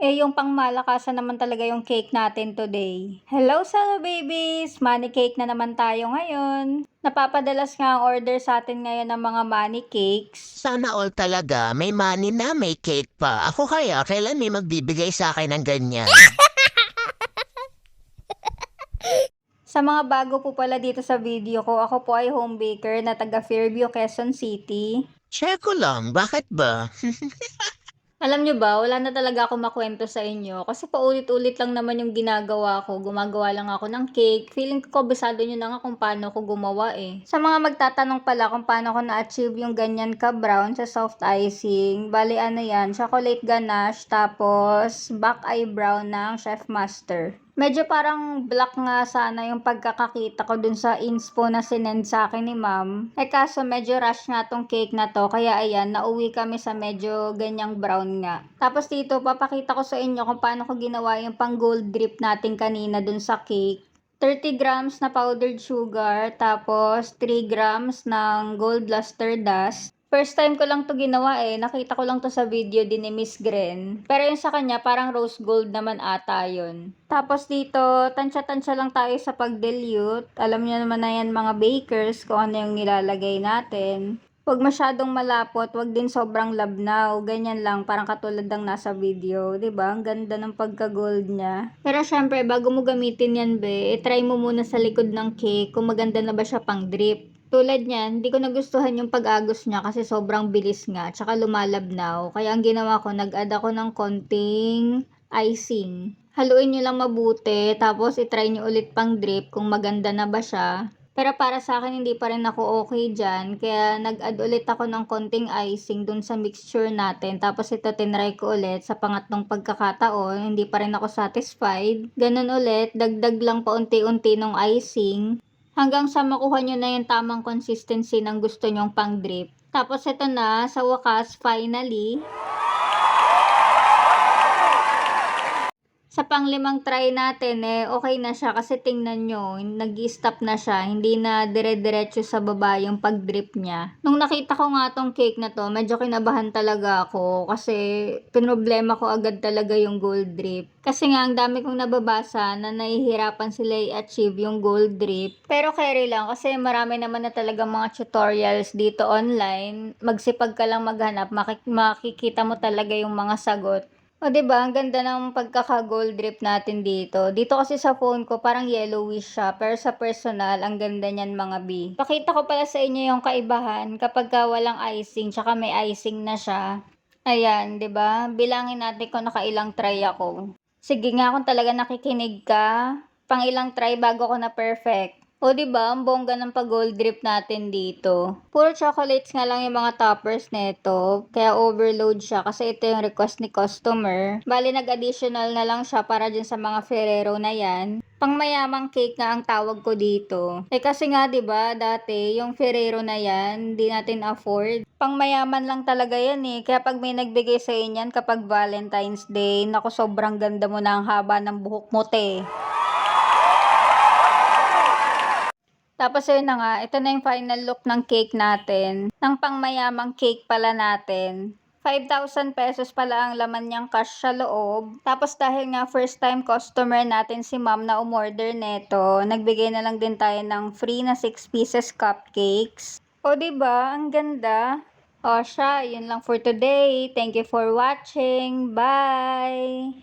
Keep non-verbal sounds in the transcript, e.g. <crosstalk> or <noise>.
Eh, yung pangmalakasan naman talaga yung cake natin today. Hello, Salo Babies! Money cake na naman tayo ngayon. Napapadalas nga ang order sa atin ngayon ng mga money cakes. Sana all talaga, may money na, may cake pa. Ako kaya, kailan may magbibigay sa akin ng ganyan? <laughs> Sa mga bago po pala dito sa video ko, ako po ay home baker na taga Fairview, Quezon City. Share ko lang, bakit ba? <laughs> Alam nyo ba, wala na talaga ako makwento sa inyo kasi paulit-ulit lang naman yung ginagawa ko. Gumagawa lang ako ng cake. Feeling ko kabisado nyo na nga kung paano ko gumawa eh. Sa mga magtatanong pala kung paano ko na-achieve yung ganyan ka-brown sa soft icing, bali ano yan, chocolate ganache tapos back eye brown ng Chef Master. Medyo parang black nga sana yung pagkakakita ko dun sa inspo na sinend sa akin ni ma'am. Eh kaso medyo rush nga tong cake na to. Kaya ayan, nauwi kami sa medyo ganyang brown nga. Tapos dito, papakita ko sa inyo kung paano ko ginawa yung pang gold drip natin kanina dun sa cake. 30 grams na powdered sugar, tapos 3 grams ng gold luster dust, First time ko lang to ginawa eh. Nakita ko lang to sa video din ni Miss Gren. Pero yung sa kanya, parang rose gold naman ata yun. Tapos dito, tansya-tansya lang tayo sa pag-dilute. Alam niyo naman na yan mga bakers kung ano yung nilalagay natin. Huwag masyadong malapot, huwag din sobrang labnaw. Ganyan lang, parang katulad ng nasa video. ba Ang ganda ng pagka-gold niya. Pero syempre, bago mo gamitin yan, be, try mo muna sa likod ng cake kung maganda na ba siya pang drip. Tulad niyan, hindi ko nagustuhan yung pag-agos niya kasi sobrang bilis nga, tsaka lumalabnaw. Kaya ang ginawa ko, nag-add ako ng konting icing. Haluin nyo lang mabuti, tapos itry nyo ulit pang drip kung maganda na ba siya. Pero para sa akin, hindi pa rin ako okay dyan. Kaya nag-add ulit ako ng konting icing dun sa mixture natin. Tapos ito, tinry ko ulit sa pangatlong pagkakataon. Hindi pa rin ako satisfied. Ganun ulit, dagdag lang paunti-unti ng icing hanggang sa makuha nyo na yung tamang consistency ng gusto nyong pang drip. Tapos ito na, sa wakas, finally, panglimang try natin, eh, okay na siya kasi tingnan nyo, nag stop na siya, hindi na dire-diretso sa baba yung pag-drip niya. Nung nakita ko nga tong cake na to, medyo kinabahan talaga ako kasi pinroblema ko agad talaga yung gold drip. Kasi nga, ang dami kong nababasa na nahihirapan sila i-achieve yung gold drip. Pero carry lang kasi marami naman na talaga mga tutorials dito online. Magsipag ka lang maghanap, makik- makikita mo talaga yung mga sagot. O, di ba Ang ganda ng pagkaka-gold drip natin dito. Dito kasi sa phone ko, parang yellowish siya. Pero sa personal, ang ganda niyan mga B. Pakita ko pala sa inyo yung kaibahan kapag ka walang icing, tsaka may icing na siya. Ayan, di ba Bilangin natin kung nakailang try ako. Sige nga kung talaga nakikinig ka, pang ilang try bago ko na perfect. O, di ba Ang bongga ng pag-gold drip natin dito. Puro chocolates nga lang yung mga toppers nito. Kaya overload siya kasi ito yung request ni customer. Bali, nag-additional na lang siya para dyan sa mga Ferrero na yan. Pangmayamang cake nga ang tawag ko dito. Eh kasi nga 'di ba, dati yung Ferrero na 'yan, hindi natin afford. Pangmayaman lang talaga 'yan eh. Kaya pag may nagbigay sa inyan kapag Valentine's Day, nako sobrang ganda mo na ang haba ng buhok mo te. Tapos yun na nga, ito na yung final look ng cake natin. Ng pangmayamang cake pala natin. 5,000 pesos pala ang laman niyang cash sa loob. Tapos dahil nga first time customer natin si ma'am na umorder neto, nagbigay na lang din tayo ng free na 6 pieces cupcakes. O ba diba? Ang ganda. O siya, yun lang for today. Thank you for watching. Bye!